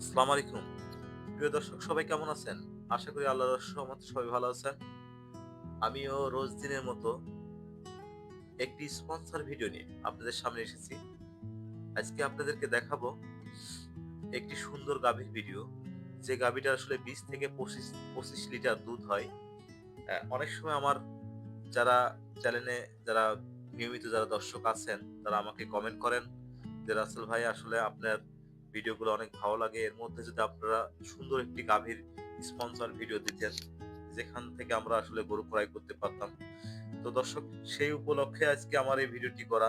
আসসালামু আলাইকুম। প্রিয় দর্শক, সবাই কেমন আছেন? আশা করি আল্লাহর রহমতে সবাই ভালো আছেন। আমিও রোজ দিনের মতো একটি স্পন্সর ভিডিও নিয়ে আপনাদের সামনে এসেছি। আজকে আপনাদেরকে দেখাবো একটি সুন্দর গাভীর ভিডিও। যে গাভীটা আসলে বিশ থেকে পঁচিশ পঁচিশ লিটার দুধ হয়। অনেক সময় আমার যারা চ্যানেলে যারা নিয়মিত যারা দর্শক আছেন, তারা আমাকে কমেন্ট করেন যে, রাসেল ভাই, আসলে আপনার ভিডিওগুলো অনেক ভালো লাগে। এর মধ্যে যদি আপনারা সুন্দর একটি গাভীর স্পন্সর ভিডিও দিতেন, যেখান থেকে আমরা আসলে গরু ক্রয় করতে পারতাম। তো দর্শক, সেই উপলক্ষে আজকে আমার এই ভিডিওটি করা।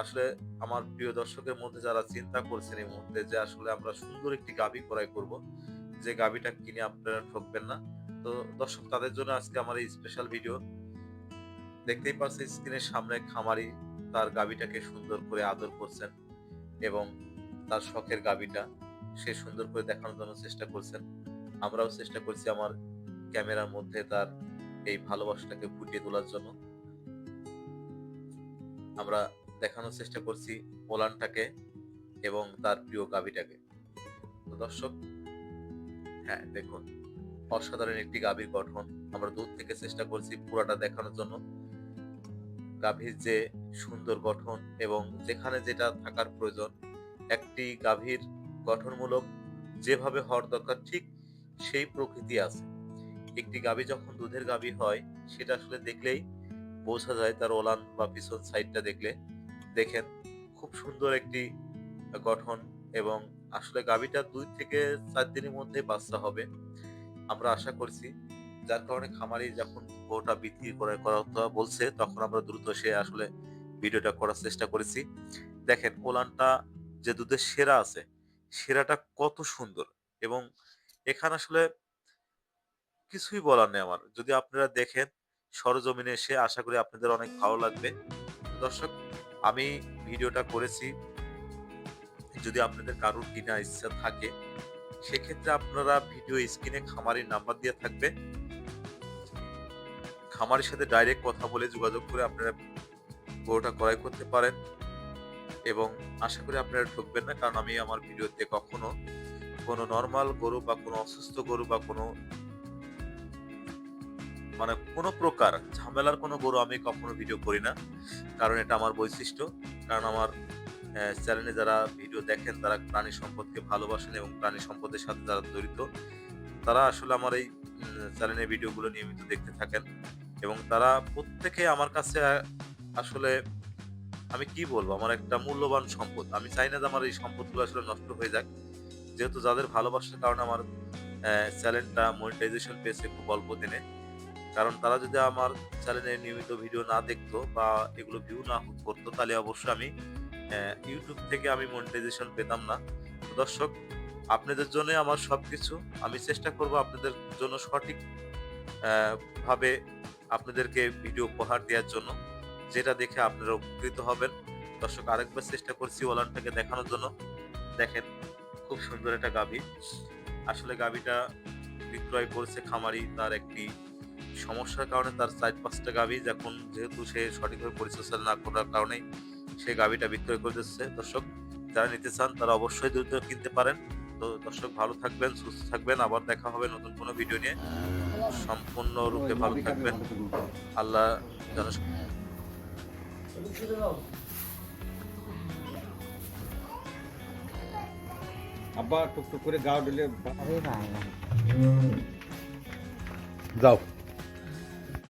আসলে আমার প্রিয় দর্শকের মধ্যে যারা চিন্তা করছেন এই মুহূর্তে যে আসলে আমরা সুন্দর একটি গাভী ক্রয় করব, যে গাভীটা কিনে আপনারা ঠকবেন না। তো দর্শক, তাদের জন্য আজকে আমার এই স্পেশাল ভিডিও দেখতেই পাচ্ছেন স্ক্রিনের সামনে খামারি তার গাভীটাকে সুন্দর করে আদর করছেন এবং তার শখের গাবিটা সে সুন্দর করে দেখানোর জন্য চেষ্টা করছেন। আমরাও চেষ্টা করছি আমার ক্যামেরার মধ্যে তার এই ভালোবাসাটাকে ফুটিয়ে তোলার জন্য। আমরা দেখানোর চেষ্টা করছি ওলানটাকে এবং তার প্রিয় গাবিটাকে। তো দর্শক হ্যাঁ দেখুন, অসাধারণ একটি গাভীর গঠন। আমরা দূর থেকে চেষ্টা করছি পুরাটা দেখানোর জন্য। গাভীর যে সুন্দর গঠন এবং যেখানে যেটা থাকার প্রয়োজন একটি গাভীর গঠনমূলক যেভাবে হওয়ার দরকার, ঠিক সেই প্রকৃতি আছে। একটি গাভী যখন দুধের গাভী হয়, সেটা আসলে দেখলেই বোঝা যায় তার ওলান বা পিছন সাইডটা দেখলে। দেখেন, খুব সুন্দর একটি গঠন এবং আসলে গাভীটা দুই থেকে চার দিনের মধ্যে বাচ্চা হবে। আমরা আশা করছি, যার কারণে খামারি যখন গোটা করে করার কথা বলছে, তখন আমরা দ্রুত সে আসলে ভিডিওটা করার চেষ্টা করেছি। দেখেন, ওলানটা যে দুধের সেরা আছে, সেরাটা কত সুন্দর এবং এখানে আসলে কিছুই বলার নেই আমার। যদি আপনারা দেখেন সরজমিনে এসে আশা করি আপনাদের অনেক ভালো লাগবে। দর্শক, আমি ভিডিওটা করেছি। যদি আপনাদের কারোর কিনা ইচ্ছা থাকে, সেক্ষেত্রে আপনারা ভিডিও স্ক্রিনে খামারির নাম্বার দিয়ে থাকবে। খামারের সাথে ডাইরেক্ট কথা বলে যোগাযোগ করে আপনারা গরুটা ক্রয় করতে পারেন। এবং আশা করি আপনারা ঠকবেন না, কারণ আমি আমার ভিডিওতে কখনো কোনো নর্মাল গরু বা কোনো অসুস্থ গরু বা কোনো মানে কোনো প্রকার ঝামেলার কোনো গরু আমি কখনো ভিডিও করি না, কারণ এটা আমার বৈশিষ্ট্য, কারণ আমার চ্যানেলে যারা ভিডিও দেখেন তারা প্রাণী সম্পদকে ভালোবাসেন এবং প্রাণী সম্পদের সাথে যারা জড়িত, তারা আসলে আমার এই চ্যানেলের ভিডিওগুলো নিয়মিত দেখতে থাকেন এবং তারা প্রত্যেকে আমার কাছে আসলে আমি কি বলব? আমার একটা মূল্যবান সম্পদ। আমি চাই না যে আমার এই সম্পদগুলো আসলে নষ্ট হয়ে যাক। যেহেতু যাদের ভালোবাসার কারণে আমার চ্যানেলটা মনিটাইজেশন পেয়েছে খুব অল্প দিনে। কারণ তারা যদি আমার চ্যানেলে নিয়মিত ভিডিও না দেখতো বা এগুলো ভিউ না করতো, তাহলে অবশ্যই আমি ইউটিউব থেকে আমি মনিটাইজেশন পেতাম না। দর্শক, আপনাদের জন্য আমার সব কিছু আমি চেষ্টা করব আপনাদের জন্য সঠিক ভাবে আপনাদেরকে ভিডিও উপহার দেওয়ার জন্য। যেটা দেখে আপনারা উপকৃত হবেন। দর্শক, আরেকবার চেষ্টা করছি ওলানটাকে দেখানোর জন্য। দেখেন, খুব সুন্দর একটা গাভী। আসলে গাভীটা বিক্রয় করছে খামারি, তার একটি সমস্যার কারণে তার চার পাঁচটা গাভী, যখন যেহেতু সে সঠিকভাবে পরিচর্যা না করার কারণে সে গাভীটা বিক্রয় করে দিচ্ছে। দর্শক, যারা নিতে চান, তারা অবশ্যই দ্রুত কিনতে পারেন। তো দর্শক, ভালো থাকবেন, সুস্থ থাকবেন। আবার দেখা হবে নতুন কোনো ভিডিও নিয়ে। সম্পূর্ণরূপে ভালো থাকবেন। আল্লাহ যেন আব্বা টুকটুক করে গাও দিলে যাও